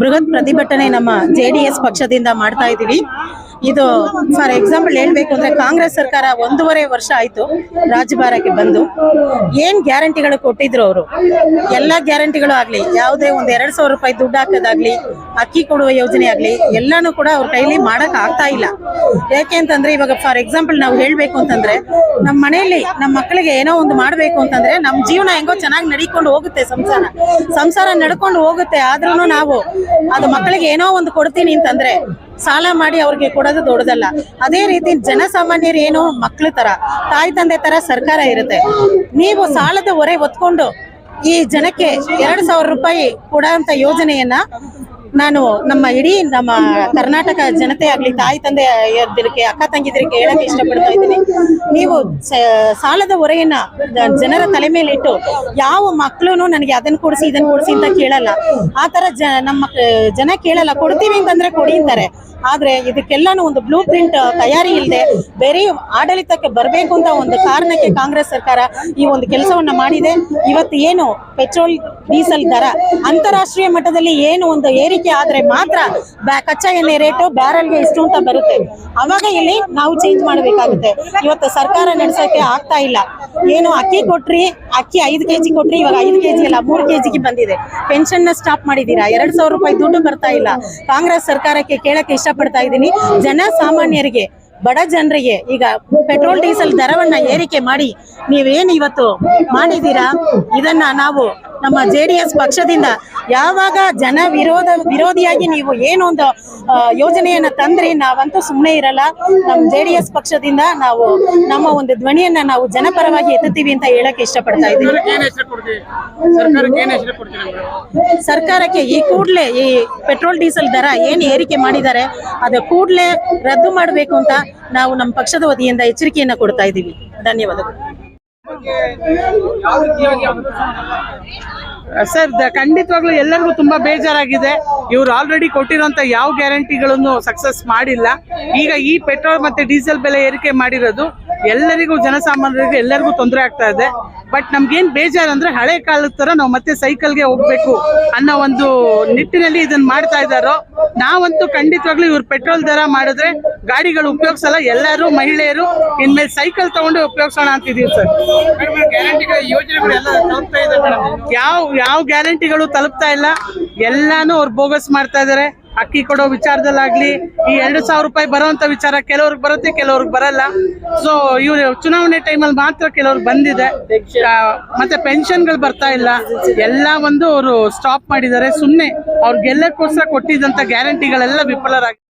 ಬೃಹತ್ ಪ್ರತಿಭಟನೆ ನಮ್ಮ ಜೆ ಪಕ್ಷದಿಂದ ಮಾಡ್ತಾ ಇದ್ದೀವಿ. ಇದು ಫಾರ್ ಎಕ್ಸಾಂಪಲ್ ಹೇಳ್ಬೇಕು ಅಂದ್ರೆ ಕಾಂಗ್ರೆಸ್ ಸರ್ಕಾರ ಒಂದೂವರೆ ವರ್ಷ ಆಯ್ತು ರಾಜ್ಯಭಾರಕ್ಕೆ ಬಂದು. ಏನ್ ಗ್ಯಾರಂಟಿಗಳು ಕೊಟ್ಟಿದ್ರು ಅವರು? ಎಲ್ಲ ಗ್ಯಾರಂಟಿಗಳು ಆಗ್ಲಿ, ಯಾವುದೇ ಒಂದ್ ಎರಡ್ ಸಾವಿರ ರೂಪಾಯಿ ದುಡ್ಡು ಹಾಕೋದಾಗ್ಲಿ, ಅಕ್ಕಿ ಕೊಡುವ ಯೋಜನೆ ಆಗ್ಲಿ, ಎಲ್ಲಾನು ಕೂಡ ಅವ್ರ ಕೈಲಿ ಮಾಡಕ್ ಆಗ್ತಾ ಇಲ್ಲ. ಯಾಕೆ ಅಂತಂದ್ರೆ ಇವಾಗ ಫಾರ್ ಎಕ್ಸಾಂಪಲ್ ನಾವು ಹೇಳ್ಬೇಕು ಅಂತಂದ್ರೆ ನಮ್ಮ ಮನೆಯಲ್ಲಿ ನಮ್ಮ ಮಕ್ಕಳಿಗೆ ಏನೋ ಒಂದು ಮಾಡ್ಬೇಕು ಅಂತಂದ್ರೆ ನಮ್ ಜೀವನ ಹೆಂಗೋ ಚೆನ್ನಾಗಿ ನಡಿಕೊಂಡು ಹೋಗುತ್ತೆ ಸಂಸಾರ. ಸಂಸಾರ ನಡ್ಕೊಂಡು ಹೋಗುತ್ತೆ ಆದ್ರೂ ನಾವು ಅದು ಮಕ್ಕಳಿಗೆ ಏನೋ ಒಂದು ಕೊಡ್ತೀನಿ ಅಂತಂದ್ರೆ ಸಾಲ ಮಾಡಿ ಅವ್ರಿಗೆ ಕೊಡೋದು ದೊಡ್ಡದಲ್ಲ. ಅದೇ ರೀತಿ ಜನಸಾಮಾನ್ಯರು ಏನು ಮಕ್ಳ ತರ, ತಾಯಿ ತಂದೆ ತರ ಸರ್ಕಾರ ಇರುತ್ತೆ. ನೀವು ಸಾಲದ ಹೊರೆ ಹೊತ್ಕೊಂಡು ಈ ಜನಕ್ಕೆ ಎರಡು ಸಾವಿರ ರೂಪಾಯಿ ಕೊಡೋಂತ ಯೋಜನೆಯನ್ನ ನಾನು ನಮ್ಮ ಇಡೀ ನಮ್ಮ ಕರ್ನಾಟಕ ಜನತೆ ಆಗ್ಲಿ, ತಾಯಿ, ತಂದೆ ಇದ್ರಿಗೆ ಅಕ್ಕ ತಂಗಿದ್ರಿಗೆ ಹೇಳಕ್ ಇಷ್ಟಪಡ್ತಾ ಇದ್ದೀನಿ. ನೀವು ಸಾಲದ ಹೊರೆಯನ್ನ ಜನರ ತಲೆ ಮೇಲೆ ಇಟ್ಟು ಯಾವ ಮಕ್ಕಳು ನನಗೆ ಅದನ್ನ ಕೊಡಿಸಿ ಇದನ್ನ ಕೊಡಿಸಿ ಅಂತ ಕೇಳಲ್ಲ. ಆ ತರ ಜ, ನಮ್ಮ, ಜನ ಕೇಳಲ್ಲ. ಕೊಡ್ತೀವಿ ಅಂತಂದ್ರೆ ಕೊಡಿ ಅಂತಾರೆ. ಆದ್ರೆ ಇದಕ್ಕೆಲ್ಲಾನು ಒಂದು ಬ್ಲೂ ಪ್ರಿಂಟ್ ತಯಾರಿ ಇಲ್ಲದೆ ಬೇರೆ ಆಡಳಿತಕ್ಕೆ ಬರಬೇಕು ಅಂತ ಒಂದು ಕಾರಣಕ್ಕೆ ಕಾಂಗ್ರೆಸ್ ಸರ್ಕಾರ ಈ ಒಂದು ಕೆಲಸವನ್ನ ಮಾಡಿದೆ. ಇವತ್ತು ಏನು ಪೆಟ್ರೋಲ್ ಡೀಸೆಲ್ ದರ. ಅಂತಾರಾಷ್ಟ್ರೀಯ ಮಟ್ಟದಲ್ಲಿ ಏನು ಒಂದು ಏರಿಕೆ ಆದ್ರೆ ಮಾತ್ರ ಕಚ್ಚಾ ಎಣ್ಣೆ ರೇಟು ಬ್ಯಾರಲ್ಗೆ ಇಷ್ಟು ಅಂತ ಬರುತ್ತೆ. ಅವಾಗ ಇಲ್ಲಿ ನಾವು ಚೇಂಜ್ ಮಾಡಬೇಕಾಗುತ್ತೆ. ಇವತ್ತು ಸರ್ಕಾರ ನಡೆಸೋಕೆ ಆಗ್ತಾ ಇಲ್ಲ. ಏನು ಅಕ್ಕಿ ಕೊಟ್ರಿ, ಅಕ್ಕಿ ಐದು ಕೆಜಿ ಕೊಟ್ರಿ, ಇವಾಗ ಐದು ಕೆಜಿ ಅಲ್ಲ, ಮೂರು ಕೆಜಿಗೆ ಬಂದಿದೆ. ಪೆನ್ಷನ್ನ ಸ್ಟಾಪ್ ಮಾಡಿದೀರಾ ಎರಡ್ ಸಾವಿರ ರೂಪಾಯಿ ದುಡ್ಡು ಬರ್ತಾ ಇಲ್ಲ. ಕಾಂಗ್ರೆಸ್ ಸರ್ಕಾರಕ್ಕೆ ಕೇಳಕ್ಕೆ ಇಷ್ಟಪಡ್ತಾ ಇದ್ದೀನಿ. ಜನ ಸಾಮಾನ್ಯರಿಗೆ, ಬಡ ಜನರಿಗೆ ಈಗ ಪೆಟ್ರೋಲ್, ಡೀಸೆಲ್ ದರವನ್ನ ಏರಿಕೆ ಮಾಡಿ ನೀವೇನು ಇವತ್ತು ಮಾಡಿದೀರಾ ಇದನ್ನ ನಾವು ನಮ್ಮ ಜೆ ಡಿ ಎಸ್ ಪಕ್ಷದಿಂದ ಯಾವಾಗ ಜನ ವಿರೋಧ ವಿರೋಧಿಯಾಗಿ ನೀವು ಏನೊಂದು ಯೋಜನೆಯನ್ನ ತಂದ್ರಿ ನಾವಂತೂ ಸುಮ್ಮನೆ ಇರಲ್ಲ. ನಮ್ಮ ಜೆ ಡಿ ಎಸ್ ಪಕ್ಷದಿಂದ ನಾವು ನಮ್ಮ ಒಂದು ಧ್ವನಿಯನ್ನ ನಾವು ಜನಪರವಾಗಿ ಎತ್ತುತ್ತೀವಿ ಅಂತ ಹೇಳಕ್ ಇಷ್ಟಪಡ್ತಾ ಇದ್ದೀವಿ ಸರ್ಕಾರಕ್ಕೆ ಈ ಕೂಡಲೇ ಈ ಪೆಟ್ರೋಲ್ ಡೀಸೆಲ್ ದರ ಏನು ಏರಿಕೆ ಮಾಡಿದ್ದಾರೆ ಅದು ಕೂಡಲೇ ರದ್ದು ಮಾಡಬೇಕು ಅಂತ ನಾವು ನಮ್ಮ ಪಕ್ಷದ ವತಿಯಿಂದ ಎಚ್ಚರಿಕೆಯನ್ನ ಕೊಡ್ತಾ ಇದ್ದೀವಿ. ಧನ್ಯವಾದಗಳು. ಯಾವ ರೀತಿಯಾಗಿ ಸರ್ ಖಂಡಿತವಾಗ್ಲೂ ಎಲ್ಲರಿಗೂ ತುಂಬಾ ಬೇಜಾರಾಗಿದೆ. ಇವ್ರು ಆಲ್ರೆಡಿ ಕೊಟ್ಟಿರೋಂಥ ಯಾವ ಗ್ಯಾರಂಟಿಗಳನ್ನು ಸಕ್ಸಸ್ ಮಾಡಿಲ್ಲ. ಈಗ ಈ ಪೆಟ್ರೋಲ್ ಮತ್ತೆ ಡೀಸೆಲ್ ಬೆಲೆ ಏರಿಕೆ ಮಾಡಿರೋದು ಎಲ್ಲರಿಗೂ, ಜನಸಾಮಾನ್ಯರಿಗೆ ಎಲ್ಲರಿಗೂ ತೊಂದರೆ ಆಗ್ತಾ ಇದೆ. ಬಟ್ ನಮ್ಗೇನ್ ಬೇಜಾರು ಅಂದ್ರೆ ಹಳೆ ಕಾಲದ ತರ ನಾವು ಮತ್ತೆ ಸೈಕಲ್ಗೆ ಹೋಗ್ಬೇಕು ಅನ್ನೋ ಒಂದು ನಿಟ್ಟಿನಲ್ಲಿ ಇದನ್ನ ಮಾಡ್ತಾ ಇದ್ದಾರೋ ನಾವಂತೂ ಖಂಡಿತವಾಗ್ಲೂ ಇವ್ರು ಪೆಟ್ರೋಲ್ ದರ ಮಾಡಿದ್ರೆ ಗಾಡಿಗಳು ಉಪಯೋಗಿಸಲ್ಲ, ಎಲ್ಲರೂ ಮಹಿಳೆಯರು ಇನ್ಮೇಲೆ ಸೈಕಲ್ ತಗೊಂಡು ಉಪಯೋಗಿಸೋಣ ಅಂತಿದೀವಿ ಸರ್. ಯಾವ ಗ್ಯಾರಂಟಿಗಳು ತಲುಪ್ತಾ ಇಲ್ಲ. ಎಲ್ಲಾನು ಅವ್ರು ಬೋಗಸ್ ಮಾಡ್ತಾ ಇದಾರೆ. ಅಕ್ಕಿ ಕೊಡೋ ವಿಚಾರದಲ್ಲಾಗ್ಲಿ, ಈ ಎರಡು ಸಾವಿರ ರೂಪಾಯಿ ಬರೋಂತ ವಿಚಾರ ಕೆಲವ್ರಿಗೆ ಬರುತ್ತೆ, ಕೆಲವ್ರಿಗೆ ಬರಲ್ಲ. ಸೊ ಇವ್ರು ಚುನಾವಣೆ ಟೈಮಲ್ಲಿ ಮಾತ್ರ ಕೆಲವ್ರಿಗೆ ಬಂದಿದೆ. ಮತ್ತೆ ಪೆನ್ಷನ್ಗಳು ಬರ್ತಾ ಇಲ್ಲ. ಎಲ್ಲ ಒಂದು ಅವರು ಸ್ಟಾಪ್ ಮಾಡಿದ್ದಾರೆ. ಸುಮ್ಮನೆ ಅವ್ರು ಗೆಲ್ಲಕ್ಕೋಸ್ಕರ ಕೊಟ್ಟಿದ್ದಂತ ಗ್ಯಾರಂಟಿಗಳೆಲ್ಲ ವಿಫಲರಾಗಿ